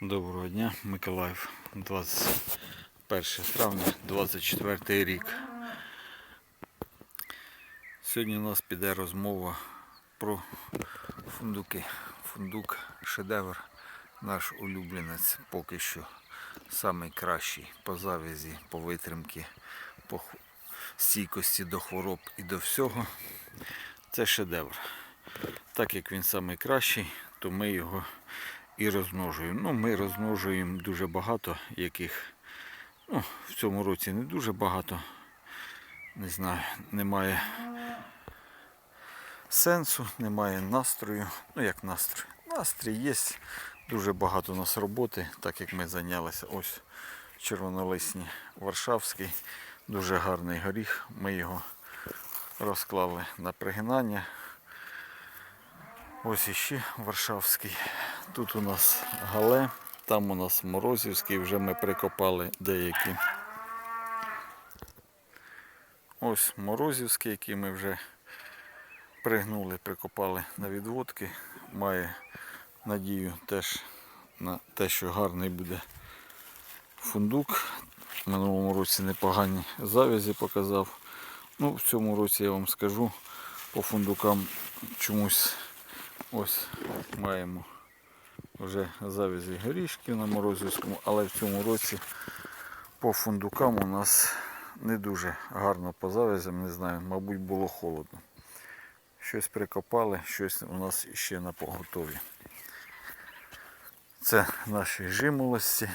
Доброго дня, Миколаїв, 21 травня, 24 рік. Сьогодні у нас піде розмова про фундуки. Фундук шедевр, наш улюбленець поки що самий кращий по завязі, по витримки, по стійкості до хвороб і до всього. Це шедевр. Так як він самий кращий, то ми його і розмножуємо. Ну, ми розмножуємо дуже багато, яких ну, в цьому році не дуже багато. Не знаю, немає сенсу, немає настрою. Ну як настрій? Настрій є. Дуже багато у нас роботи, так як ми зайнялися. Ось червонолисні Варшавський. Дуже гарний горіх. Ми його розклали на пригинання. Ось іще Варшавський. Тут у нас гале, там у нас Морозівський, вже ми прикопали деякі. Ось Морозівський, який ми вже пригнули, прикопали на відводки. Має надію теж на те, що гарний буде фундук. В минулому році непогані завязі показав. Ну, в цьому році я вам скажу по фундукам чомусь ось маємо вже завязі горішків на Морозівському, але в цьому році по фундукам у нас не дуже гарно по завязям, не знаю, мабуть було холодно. Щось прикопали, щось у нас ще на поготові. Це наші жимолості,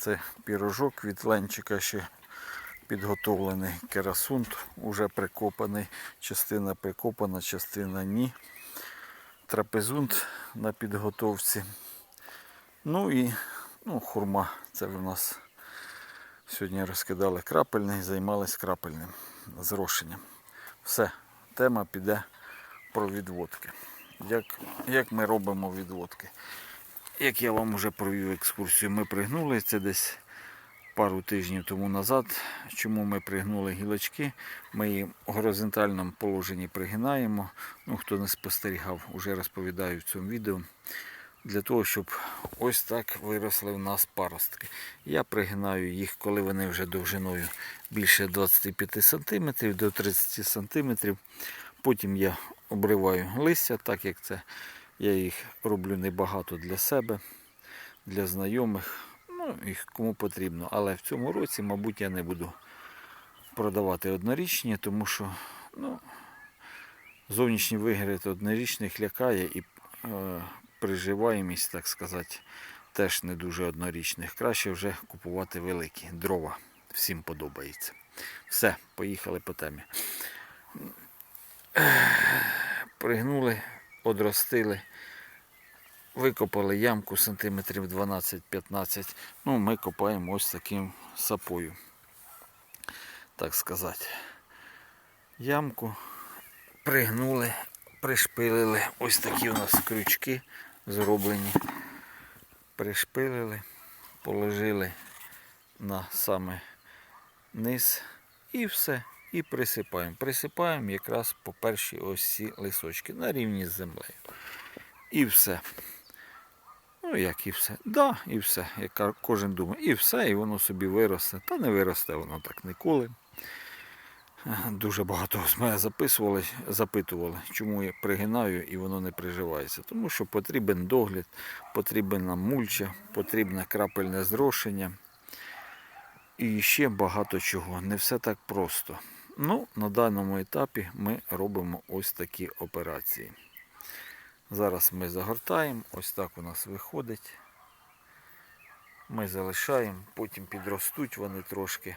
це пірожок від ленчика ще підготовлений керасунт, уже прикопаний, частина прикопана, частина ні. Трапезунт на підготовці. Ну і ну, хурма. Це в нас сьогодні розкидали крапельний, займались крапельним зрошенням. Все, тема піде про відводки. Як, як ми робимо відводки? Як я вам вже провів екскурсію, ми пригнули це десь пару тижнів тому назад. Чому ми пригнули гілочки? Ми її в горизонтальному положенні пригинаємо. Ну, хто не спостерігав, вже розповідаю в цьому відео. Для того, щоб ось так виросли в нас паростки. Я пригинаю їх, коли вони вже довжиною більше 25 см до 30 см. Потім я обриваю листя, так як це я їх роблю небагато для себе, для знайомих, ну їх кому потрібно. Але в цьому році, мабуть, я не буду продавати однорічні, тому що ну, зовнішній вигляд однорічних лякає і е, приживаємість, так сказати, теж не дуже однорічних. Краще вже купувати великі дрова. Всім подобається. Все, поїхали по темі. Пригнули, одростили, викопали ямку сантиметрів 12-15. Ну, ми копаємо ось таким сапою. Так сказати. Ямку пригнули, пришпилили. Ось такі у нас крючки зроблені. Пришпилили, положили на саме низ і все. І присипаємо. Присипаємо якраз по першій ось ці лисочки на рівні з землею. І все. Ну як і все. Да, і все. Як кожен думає, і все, і воно собі виросте. Та не виросте воно так ніколи. Дуже багато з мене записували, запитували, чому я пригинаю і воно не приживається. Тому що потрібен догляд, потрібен нам мульча, потрібне крапельне зрошення. І ще багато чого. Не все так просто. Ну, на даному етапі ми робимо ось такі операції. Зараз ми загортаємо, ось так у нас виходить. Ми залишаємо, потім підростуть вони трошки.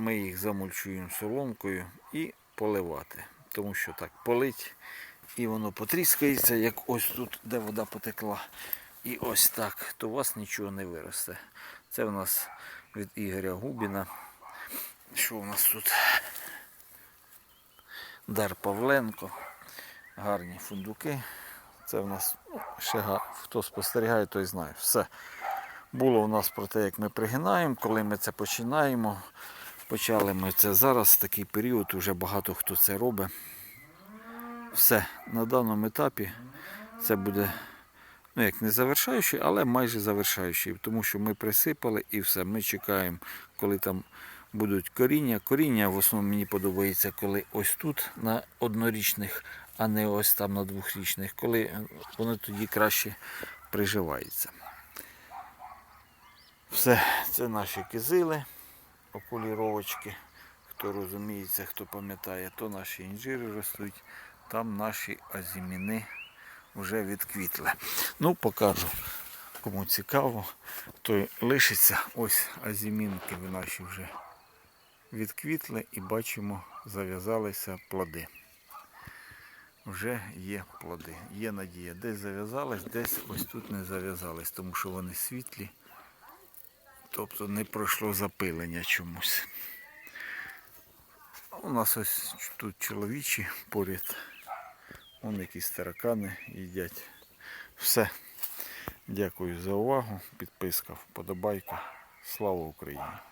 Ми їх замульчуємо соломкою і поливати. Тому що так полить і воно потріскається, як ось тут, де вода потекла. І ось так, то у вас нічого не виросте. Це в нас від Ігоря Губіна. Що у нас тут? Дар Павленко. Гарні фундуки. Це в нас ну, ще га- хто спостерігає, той знає. Все. Було у нас про те, як ми пригинаємо, коли ми це починаємо. Почали ми це зараз, такий період, вже багато хто це робить. Все, на даному етапі це буде ну як не завершаючий, але майже завершаючий, тому що ми присипали і все. Ми чекаємо, коли там будуть коріння. Коріння в основному мені подобається, коли ось тут на однорічних, а не ось там на двохрічних, коли воно тоді краще приживається. Все, це наші кизили, окуліровочки. Хто розуміється, хто пам'ятає, то наші інжири ростуть, там наші азіміни вже відквітли. Ну, покажу. Кому цікаво, то лишиться. Ось азімінки в наші вже відквітли і бачимо, зав'язалися плоди. Вже є плоди. Є надія. Десь зав'язались, десь ось тут не зав'язались, тому що вони світлі. Тобто не пройшло запилення чомусь. У нас ось тут чоловічі поряд. Вон якісь таракани їдять. Все. Дякую за увагу. Підписка, вподобайка. Слава Україні!